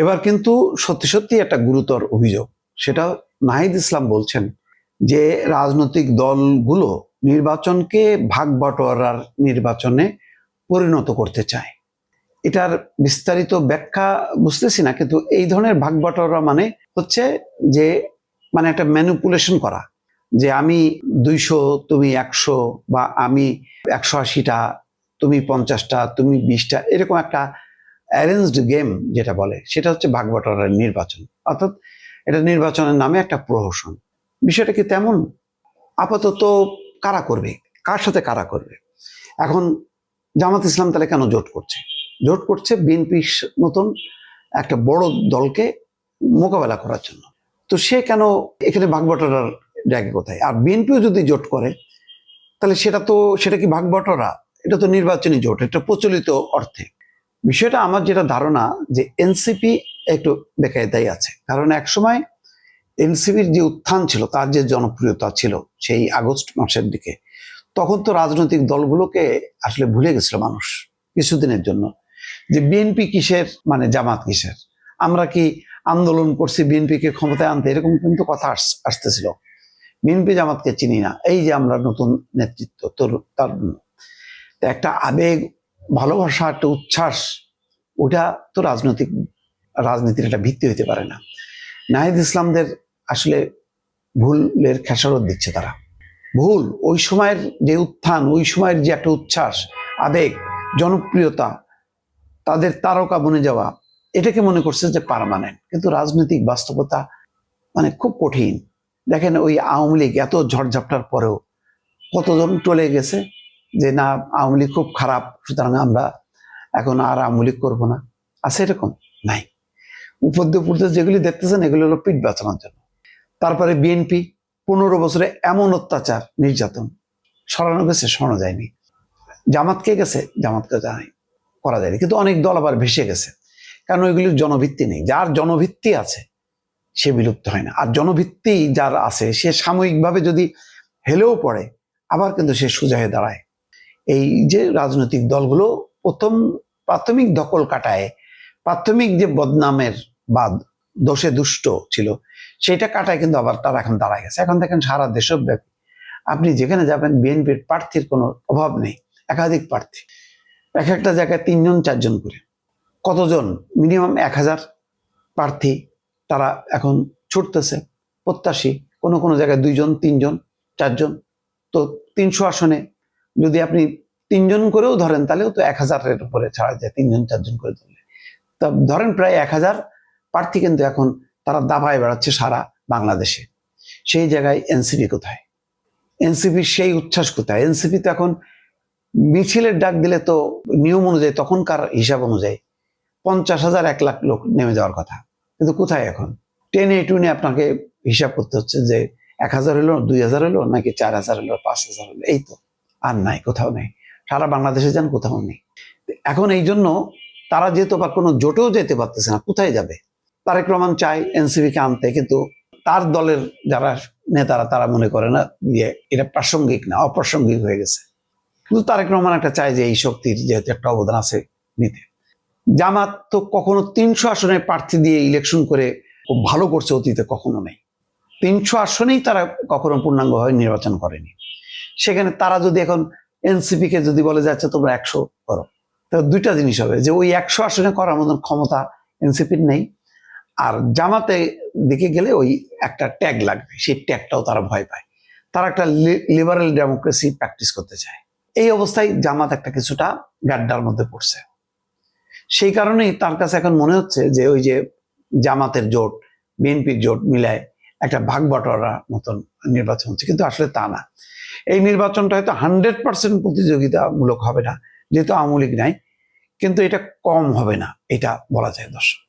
এবার কিন্তু সত্যি সত্যি একটা গুরুতর অভিযোগ। সেটা নাহিদ ইসলাম বলছেন যে রাজনৈতিক দলগুলো নির্বাচনকে ভাগ বটোয়ারার নির্বাচনে পরিণত করতে চায়। এটার বিস্তারিত ব্যাখ্যা বুঝতেছি না, কিন্তু এই ধরনের ভাগ বটোয়ারা মানে হচ্ছে যে মানে একটা ম্যানিপুলেশন করা। যে আমি দুইশো, তুমি একশো বা আমি একশো আশিটা, তুমি পঞ্চাশটা, তুমি বিশটা, এরকম একটা অ্যারেঞ্জড গেম যেটা বলে, সেটা হচ্ছে ভাগ বটোয়ারার নির্বাচন। অর্থাৎ এটা নির্বাচনের নামে একটা প্রহসন। বিষয়টা কি তেমন? আপাতত কারা করবে? কার সাথে কারা করবে? এখন জামাত ইসলাম তাহলে কেন জোট করছে? জোট করছে বিএনপি মতন একটা বড় দলকে মোকাবেলা করার জন্য। তো সে কেন এখানে ভাগবটরার জায়গা কোথায়? আর বিএনপিও যদি জোট করে, তাহলে সেটা তো, সেটা কি ভাগবটরা এটা তো নির্বাচনী জোট, এটা প্রচলিত অর্থে। বিষয়টা আমার যেটা ধারণা যে এনসিপি একটু বেকায়দাই আছে। কারণ একসময় এনসিপির যে উত্থান ছিল, তার যে জনপ্রিয়তা ছিল সেই আগস্ট মাসের দিকে, তখন তো রাজনৈতিক দলগুলোকে আসলে ভুলে গেছিল মানুষ কিছুদিনের জন্য যে বিএনপি কিসের মানে জামাত কিসের? আমরা কি আন্দোলন করছি বিএনপিকে ক্ষমতায় আনতে? এরকম কিন্তু কথা আস- আসতেছিল। বিএনপি জামাতকে চিনি না। এই যে আমরা নতুন নেতৃত্ব তোর একটা আবেগ ভালোবাসা, একটা উচ্ছ্বাস ওটা তো রাজনৈতিক, রাজনীতির একটা ভিত্তি হইতে পারে না। নাহিদ ইসলামদের আসলে ভুলের খেসারত দিচ্ছে তারা। ভুল, ওই সময়ের যে উত্থান, ওই সময়ের যে একটা উচ্ছ্বাস, আবেগ, জনপ্রিয়তা, তাদের তারকা বনে যাওয়া, এটাকে মনে করছে যে পারমানেন্ট কিন্তু রাজনৈতিক বাস্তবতা মানে খুব কঠিন। দেখেন ওই আওয়ামী লীগ এত ঝড়ঝাপটার পরেও কতজন টলে গেছে? যে না, আওয়ামী লীগ খুব খারাপ, সুতরাং আমরা এখন আর আওয়ামী লীগ করব না। আছে এরকম? নাই। দিয়ে যেগুলি দেখতেছেন, এগুলি হলো পিঠ বাঁচানোর জন্য। তারপরে বিএনপি, পনেরো বছরে এমন অত্যাচার, নির্যাতন। সরানো গেছে, সরানো যায়নি। জামাতকে গেছে? জামাতকে জানাই করা যায়নি। কিন্তু অনেক দল আবার ভেসে গেছে। কারণ ওইগুলির জনভিত্তি নেই। যার জনভিত্তি আছে, সে বিলুপ্ত হয় না। আর জনভিত্তি যার আছে, সে সাময়িকভাবে যদি হেলেও পড়ে, আবার কিন্তু সে সোজা হয়ে দাঁড়ায়। এই যে রাজনৈতিক দলগুলো প্রথম প্রাথমিক দখল কাটায়, প্রাথমিক যে বদনামের বা দোষে দুষ্ট ছিল, সেটা কাটায় কিন্তু আবার তারা এখন দাঁড়ায় গেছে। এখন দেখেন সারা দেশব্যাপী। আপনি যেখানে যাবেন, বিএনপির প্রার্থীর কোনো অভাব নেই, একাধিক প্রার্থী। এক একটা জায়গায় তিনজন, চারজন করে। কতজন? মিনিমাম এক হাজার প্রার্থী তারা এখন ছুটতেছে, প্রত্যাশী। কোনো কোনো জায়গায় দুইজন, তিনজন, চারজন। তো তিনশো আসনে যদি আপনি তিনজন করেও ধরেন, তাহলেও তো এক হাজারের উপরে ছাড়া যায়, তিনজন, চারজন করে ধরলে। তা ধরেন প্রায় এক হাজার, প্রার্থী কিন্তু এখন তারা দাবায় বেড়াচ্ছে সারা বাংলাদেশে। সেই জায়গায় এনসিপি কোথায়? এনসিপির সেই উচ্ছ্বাস কোথায়? এনসিপি তো এখন মিছিলের ডাক দিলে তো নিয়ম অনুযায়ী, তখনকার হিসাব অনুযায়ী পঞ্চাশ হাজার, এক লাখ লোক নেমে যাওয়ার কথা। কিন্তু কোথায় এখন? টেনে টুনে আপনাকে হিসাব করতে হচ্ছে যে এক হাজার হলো, দুই হাজার হলো, নাকি চার হাজার হলো, পাঁচ হাজার হলো, এই তো। আর নাই, কোথাও নেই। সারা বাংলাদেশে যান কোথাও নেই। এখন এই জন্য তারা যেহেতু আবার কোনো জোটেও যেতে পারতেছে না, কোথায় যাবে? তারেক রহমান চায় এনসিপিকে আনতে, কিন্তু তার দলের যারা নেতারা, তারা মনে করে না যে এটা প্রাসঙ্গিক না, অপ্রাসঙ্গিক হয়ে গেছে। কিন্তু তারেক রহমান একটা চায় যে এই শক্তির যেহেতু একটা অবদান আছে নিতে। জামাত তো কখনো তিনশো আসনে প্রার্থী দিয়ে ইলেকশন করে খুব ভালো করছে, অতীতে কখনো নেই। তিনশো আসনেই তারা কখনো পূর্ণাঙ্গভাবে নির্বাচন করেনি। সেখানে তারা যদি এখন এনসিপি কে যদি বলে যাচ্ছে তোমরা একশো করো। তাহলে দুইটা জিনিস হবে, যে ওই একশো আসনে করার মতন ক্ষমতা এনসিপির নেই। আর জামাতে দিকে গেলে ওই একটা ট্যাগ লাগবে, সেই ট্যাগটাও তারা ভয় পায়। তারা একটা লিবারেল ডেমোক্রেসি প্র্যাকটিস করতে চায়। এই অবস্থায় জামাত একটা কিছুটা গাড্ডার মধ্যে পড়ছে। সেই কারণেই তার কাছে এখন মনে হচ্ছে যে, ওই যে জামাতের জোট, বিএনপির জোট মিলায় একটা ভাগ বটোয়ারা মতন নির্বাচন হচ্ছে, কিন্তু আসলে তা না। এই নির্বাচনটা হয়তো হান্ড্রেড পার্সেন্ট প্রতিযোগিতামূলক হবে না, যেহেতু আওয়ামী লীগ নাই, কিন্তু এটা কম হবে না, এটা বলা যায় দর্শক।